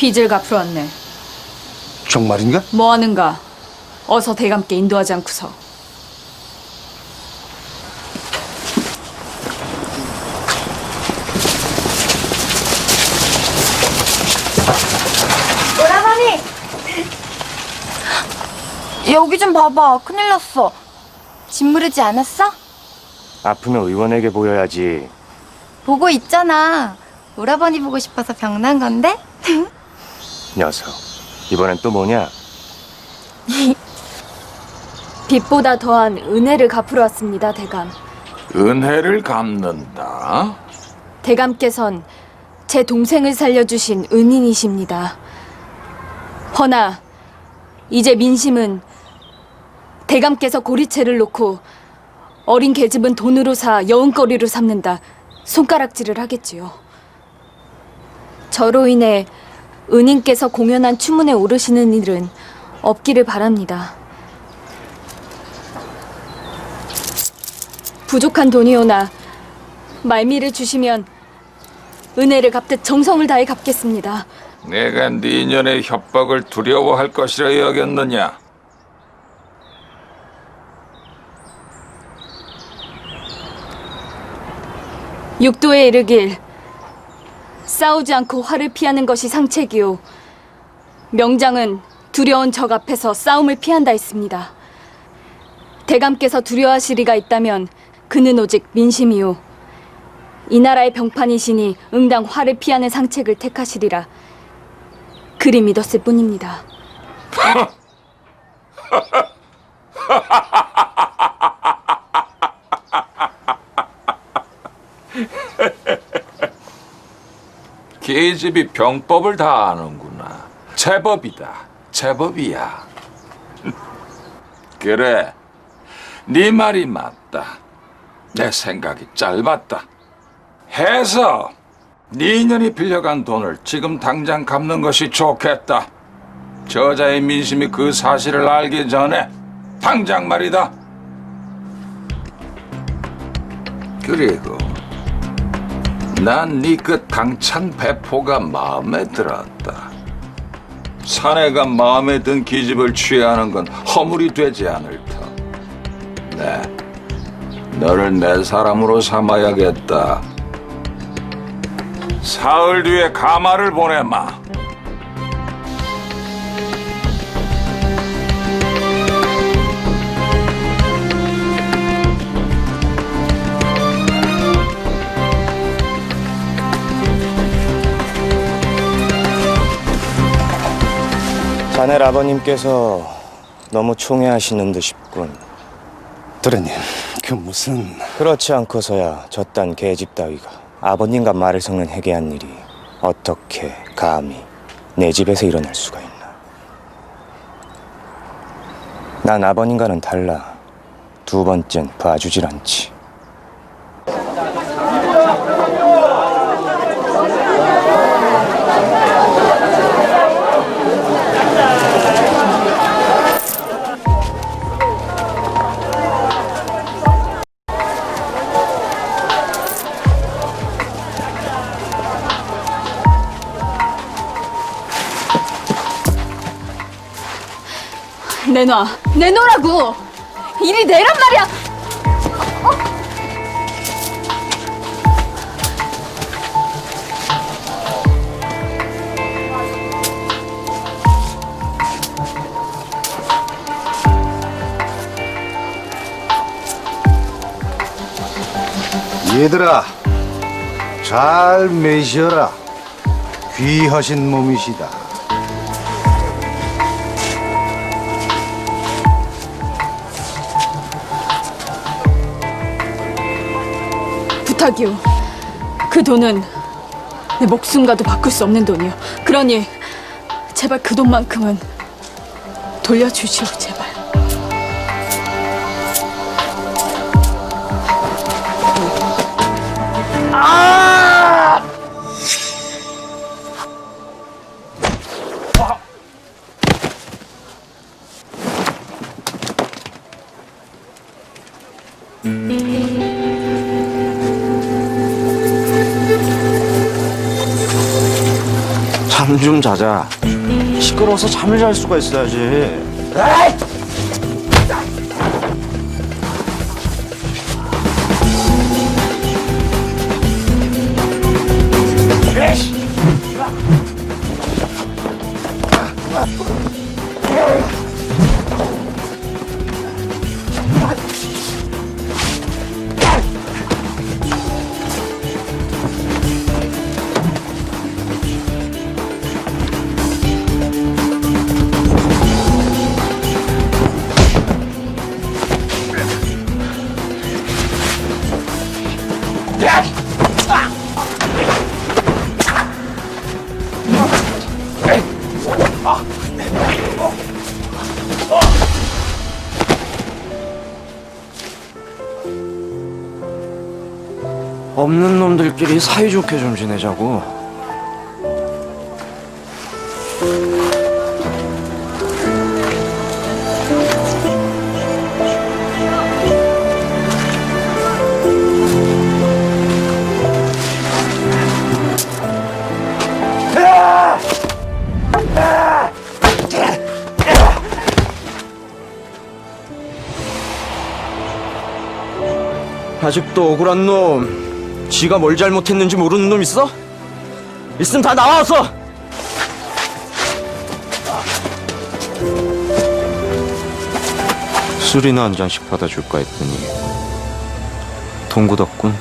빚을 갚으러 왔네. 정말인가? 뭐 하는가? 어서 대감께 인도하지 않고서. 오라버니! 여기 좀 봐봐. 큰일 났어. 짓무르지 않았어? 아프면 의원에게 보여야지. 보고 있잖아. 오라버니 보고 싶어서 병난 건데? 녀석. 이번엔 또 뭐냐? 빚보다 더한 은혜를 갚으러 왔습니다, 대감. 은혜를 갚는다. 대감께선 제 동생을 살려주신 은인이십니다. 허나 이제 민심은 대감께서 고리채를 놓고 어린 계집은 돈으로 사 여운거리로 삼는다 손가락질을 하겠지요. 저로 인해 은인께서 공연한 추문에 오르시는 일은 없기를 바랍니다. 부족한 돈이오나 말미를 주시면 은혜를 갚듯 정성을 다해 갚겠습니다. 내가 네 년의 협박을 두려워할 것이라 여겼느냐? 육도에 이르길 싸우지 않고 화를 피하는 것이 상책이요 명장은 두려운 적 앞에서 싸움을 피한다 했습니다. 대감께서 두려워하시리가 있다면 그는 오직 민심이요 이 나라의 병판이시니 응당 화를 피하는 상책을 택하시리라 그리 믿었을 뿐입니다. 계집이 병법을 다 아는구나. 제법이다. 제법이야. 그래. 네 말이 맞다. 내 생각이 짧았다. 해서 네 년이 빌려간 돈을 지금 당장 갚는 것이 좋겠다. 저자의 민심이 그 사실을 알기 전에 당장 말이다. 그리고 난 네 그 당찬 배포가 마음에 들었다. 사내가 마음에 든 기집을 취하는 건 허물이 되지 않을 터. 네, 너를 내 사람으로 삼아야겠다. 사흘 뒤에 가마를 보내마. 자네 아버님께서 너무 총애하시는 듯 싶군. 도련님, 그 무슨 그렇지 않고서야 저딴 계집 따위가 아버님과 말을 섞는 해괴한 일이 어떻게 감히 내 집에서 일어날 수가 있나. 난 아버님과는 달라. 두 번째는 봐주질 않지. 내놔 내놓으라고 이리 내란 말이야 얘들아 잘 매셔라. 귀하신 몸이시다. 부탁이오. 그 돈은 내 목숨과도 바꿀 수 없는 돈이요. 그러니 제발 그 돈만큼은 돌려주시오, 제발. 아! 잠 좀 자자. 시끄러워서 잠을 잘 수가 있어야지. 없는 놈들끼리 사이좋게 좀 지내자고. 아직도 억울한 놈, 지가 뭘 잘못했는지 모르는 놈 있어? 있으면 다 나와서! 술이나 한 잔씩 받아줄까 했더니 동구 덕분